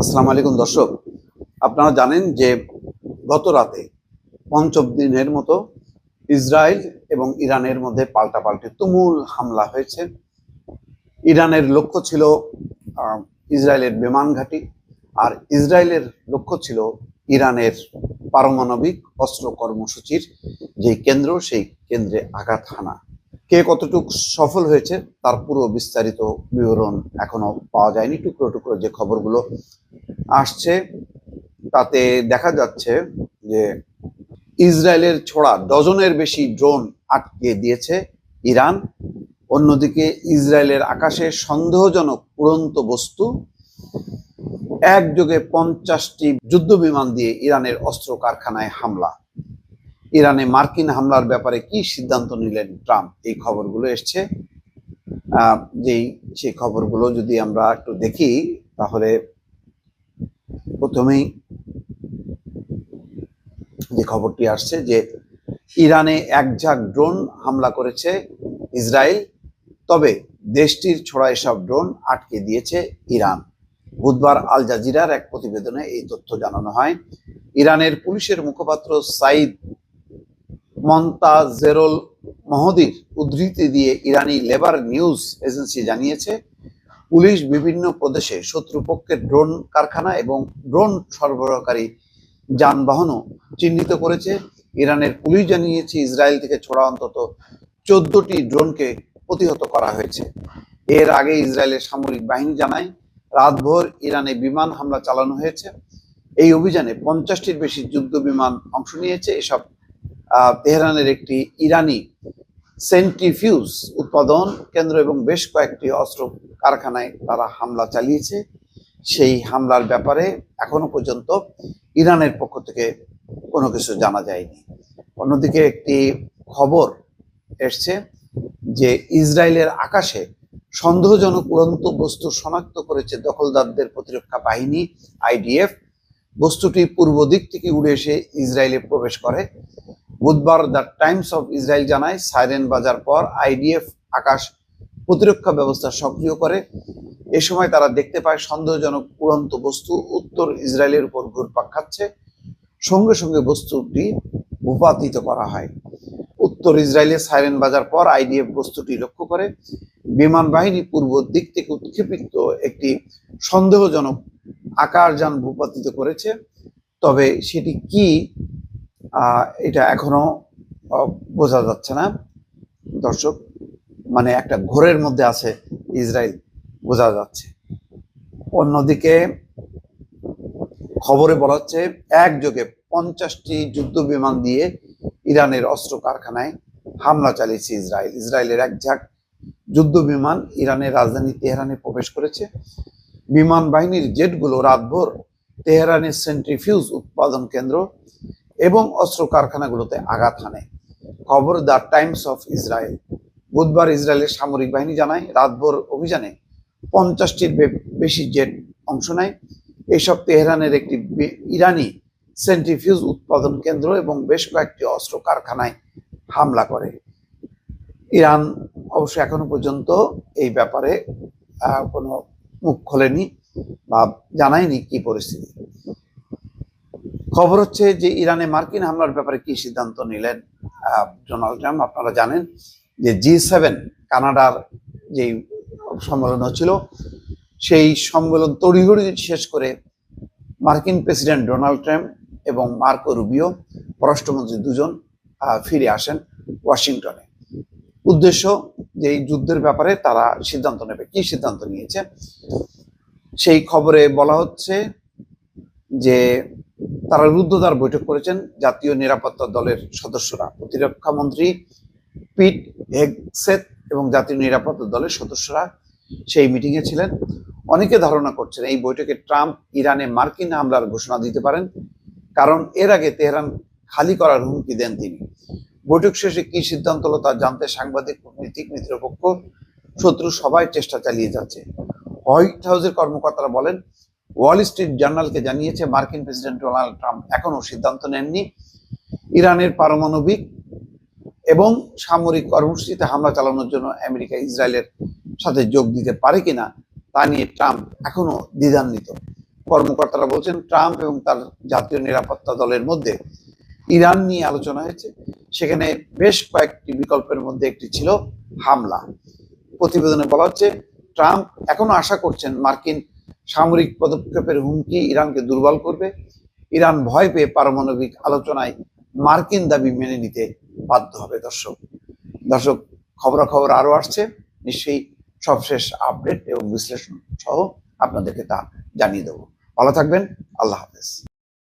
আসসালামু আলাইকুম, দর্শক। আপনারা জানেন যে গত রাতে পঞ্চম দিনের মতো ইসরায়েল এবং ইরানের মধ্যে পাল্টাপাল্টি তুমুল হামলা হয়েছে। ইরানের লক্ষ্য ছিল ইসরায়েলের বিমান ঘাঁটি, আর ইসরায়েলের লক্ষ্য ছিল ইরানের পারমাণবিক অস্ত্র কর্মসূচির যে কেন্দ্র, সেই কেন্দ্রে আঘাত হানা। কে কতটুকু সফল হয়েছে তার পুরো বিস্তারিত বিবরণ এখনও পাওয়া যায়নি। টুকরো টুকরো যে খবরগুলো আসছে, তাতে দেখা যাচ্ছে যে ইসরায়েলের ছোড়া ডজনের বেশি ড্রোন আটকে দিয়েছে ইরান। অন্যদিকে ইসরায়েলের আকাশে সন্দেহজনক উড়ন্ত বস্তু, একযোগে পঞ্চাশটি যুদ্ধ বিমান দিয়ে ইরানের অস্ত্র কারখানায় হামলা। ইরানে মার্কিন হামলার ব্যাপারে কি সিদ্ধান্ত নিলেন ট্রাম্প? এই খবরগুলো এসছে। যেই, সেই খবরগুলো যদি আমরা একটু দেখি, তাহলে প্রথমেই যে খবরটি আসছে যে ইরানে এক ঝাঁক ড্রোন হামলা করেছে ইসরায়েল, তবে দেশটির ছোড়া এসব ড্রোন আটকে দিয়েছে ইরান। বুধবার আল জাজিরার এক প্রতিবেদনে এই তথ্য জানানো হয়। ইরানের পুলিশের মুখপাত্র সাইদ মন্তাজেরুল মহদির উদ্ধৃতি দিয়ে ইরানি লেবার নিউজ এজেন্সি জানিয়েছে, পুলিশ বিভিন্ন প্রদেশে শত্রুপক্ষের ড্রোন কারখানা এবং ড্রোন সরবরাহকারী যানবাহনও চিহ্নিত করেছে। ইরানের পুলিশ জানিয়েছে, ইসরায়েল থেকে ছোড়া অন্তত চোদ্দটি ড্রোনকে প্রতিহত করা হয়েছে। এর আগে ইসরায়েলের সামরিক বাহিনী জানায়, রাতভর ইরানে বিমান হামলা চালানো হয়েছে। এই অভিযানে পঞ্চাশটির বেশি যুদ্ধ বিমান অংশ নিয়েছে। এসব তেহরানের একটি ইরানি সেন্ট্রিফিউজ উৎপাদন কেন্দ্র এবং বেশ কয়েকটি অস্ত্র কারখানায় তারা হামলা চালিয়েছে। সেই হামলার ব্যাপারে এখনও পর্যন্ত ইরানের পক্ষ থেকে কোনো কিছু জানা যায়নি। অন্যদিকে একটি খবর এসছে যে ইসরায়েলের আকাশে সন্দেহজনক উড়ন্ত বস্তু শনাক্ত করেছে দখলদারদের প্রতিরক্ষা বাহিনী, আইডিএফ। বস্তুটি পূর্ব দিক থেকে উড়ে এসে ইসরায়েলে প্রবেশ করে। বুধবার দ্য টাইমস অফ ইসরায়েল জানায়, সাইরেন বাজার পর আইডিএফ আকাশ প্রতিরক্ষা ব্যবস্থা সক্রিয় করে। এ সময় তারা দেখতে পায়, সন্দেহজনক উড়ন্ত বস্তু উত্তর ইসরায়েলের উপর ঘুরপাক খাচ্ছে। সঙ্গে সঙ্গে বস্তুটি ভূপাতিত করা হয়। উত্তর ইসরায়েলে সাইরেন বাজার পর আইডিএফ বস্তুটি লক্ষ্য করে। বিমান বাহিনী পূর্ব দিক থেকে উৎক্ষেপিত একটি সন্দেহজনক আকারযান ভূপাতিত করেছে। তবে সেটি কি এটা এখনও বোঝা যাচ্ছে না। দর্শক মানে একটা ঘোরের মধ্যে আছে ইসরায়েল, বোঝা যাচ্ছে। অন্যদিকে, খবরে বলা হচ্ছে, একযোগে পঞ্চাশটি যুদ্ধ বিমান দিয়ে ইরানের অস্ত্র কারখানায় হামলা চালিয়েছে ইসরায়েল। ইসরায়েলের এক ঝাঁক যুদ্ধ বিমান ইরানের রাজধানী তেহরানে প্রবেশ করেছে। বিমান বাহিনীর জেটগুলো রাতভর তেহরানের সেন্ট্রিফিউজ উৎপাদন কেন্দ্র এবং অস্ত্র কারখানাগুলোতে আঘাত হানে। খবর দ্য টাইমস অফ ইসরায়েল। বুধবার ইসরায়েলের সামরিক বাহিনী জানায়, রাতভর অভিযানে পঞ্চাশটির বেশি জেট অংশ নেয়। এসব তেহরানের একটি ইরানি সেন্ট্রিফিউজ উৎপাদন কেন্দ্র এবং বেশ কয়েকটি অস্ত্র কারখানায় হামলা করে। ইরান অবশ্য এখনও পর্যন্ত এই ব্যাপারে কোনো মুখ খোলেনি বা জানায়নি কি পরিস্থিতি। খবর হচ্ছে যে ইরানে মার্কিন হামলার ব্যাপারে কি সিদ্ধান্ত নিলেন ডোনাল্ড ট্রাম্প আপনারা জানেন যে জি সেভেন কানাডার যে সম্মেলন হচ্ছিল, সেই সম্মেলন তড়িঘড়ি শেষ করে মার্কিন প্রেসিডেন্ট ডোনাল্ড ট্রাম্প এবং মার্কো রুবিও পররাষ্ট্রমন্ত্রী দুজন ফিরে আসেন ওয়াশিংটনে। উদ্দেশ্য যে এই যুদ্ধের ব্যাপারে তারা সিদ্ধান্ত নেবে। কি সিদ্ধান্ত নিয়েছে? সেই খবরে বলা হচ্ছে যে তারা রুদ্ধদ্বার বৈঠক করেছেন জাতীয় নিরাপত্তা দলের সদস্যরা। প্রতিরক্ষা মন্ত্রী পিট হেগসেত এবং জাতীয় নিরাপত্তা দলের সদস্যরা সেই মিটিংয়ে ছিলেন। অনেকে ধারণা করছেন এই বৈঠকে ট্রাম্প ইরানে মার্কিন হামলার ঘোষণা দিতে পারেন, কারণ এর আগে তেহরান খালি করার হুমকি দেন তিনি। বৈঠক শেষে কি সিদ্ধান্ত হলো তা জানতে সাংবাদিক, কূটনীতিক, মিত্রপক্ষ, শত্রু সবাই চেষ্টা চালিয়ে যাচ্ছে। হোয়াইট হাউসের কর্মকর্তারা বলেন ওয়াল স্ট্রিট জার্নালকে জানিয়েছে, মার্কিন প্রেসিডেন্ট ডোনাল্ড ট্রাম্প এখনও সিদ্ধান্ত নেননি। ইরানের পারমাণবিক এবং সামরিক কর্মসূচিতে হামলা চালানোর জন্য আমেরিকা ইসরায়েলের সাথে যোগ দিতে পারে কিনা, তা নিয়ে ট্রাম্প এখনও দ্বিধান্বিত। কর্মকর্তারা বলছেন, ট্রাম্প এবং তার জাতীয় নিরাপত্তা দলের মধ্যে ইরান নিয়ে আলোচনা হয়েছে। সেখানে বেশ কয়েকটি বিকল্পের মধ্যে একটি ছিল হামলা। প্রতিবেদনে বলা হচ্ছে, ট্রাম্প এখনও আশা করছেন মার্কিন সামরিক পদক্ষেপের হুমকি ইরানকে দুর্বল করবে। ইরান ভয় পেয়ে পারমাণবিক আলোচনায় মার্কিন দাবি মেনে নিতে বাধ্য হবে দর্শক। দর্শক, খবরাখবর আরও আসছে। নিশ্চয়ই সবশেষ আপডেট এবং বিশ্লেষণ সহ আপনাদেরকে তা জানিয়ে দেবো। ভালো থাকবেন। আল্লাহ হাফেজ।